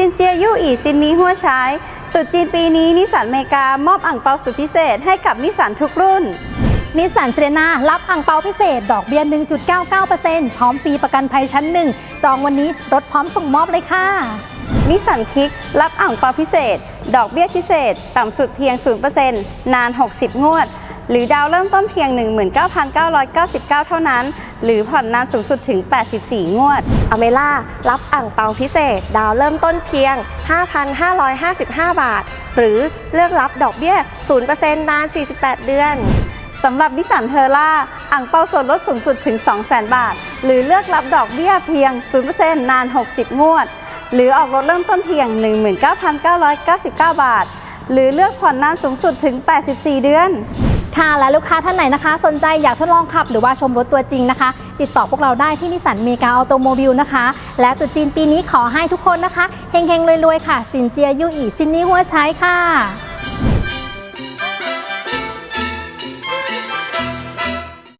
ซินเจียยู่อีซินนี้หัวใช้ตรุษจีนปีนี้นิสสันเมกามอบอ่างเปาสุดพิเศษให้กับนิสสันทุกรุ่น นิสสันเซเรนารับอ่างเปาพิเศษ ดอกเบี้ย 1.99%พร้อมฟรีประกันภัยชั้นหนึ่งจองวันนี้รถพร้อมส่งมอบเลยค่ะ นิสสันคิก รับอ่างเปาพิเศษ ดอกเบี้ยพิเศษ ต่ำสุดเพียง 0%นาน 60 งวด หรือดาวเริ่มต้นเพียง 19,999 เท่านั้น หรือผ่อนนานสูงสุดถึง 84 งวด อเมล่ารับอ่างเปาพิเศษ ดาวเริ่มต้นเพียง 5,555 บาท หรือเลือกรับดอกเบี้ย 0%นาน 48 เดือนสำหรับนิสสันเทอร่าอ่างเปาส่วนลดสูงสุดถึง 200,000 บาท หรือเลือกรับดอกเบี้ยเพียง 0%นาน 60 งวด หรือออกรถเริ่มต้นเพียง 19,999 บาท หรือเลือกผ่อนนานสูงสุดถึง 84 เดือน ค่ะและลูกค้าท่านไหนนะคะ สนใจอยากทดลองขับหรือว่าชมรถตัวจริงนะคะ ติดต่อพวกเราได้ที่นิสสันเมกาออโตโมบิลนะคะ และตุดจีนปีนี้ขอให้ทุกคนนะคะเฮงๆรวยๆค่ะ สินเจียยู่อีซินนี่หัวใช้ค่ะ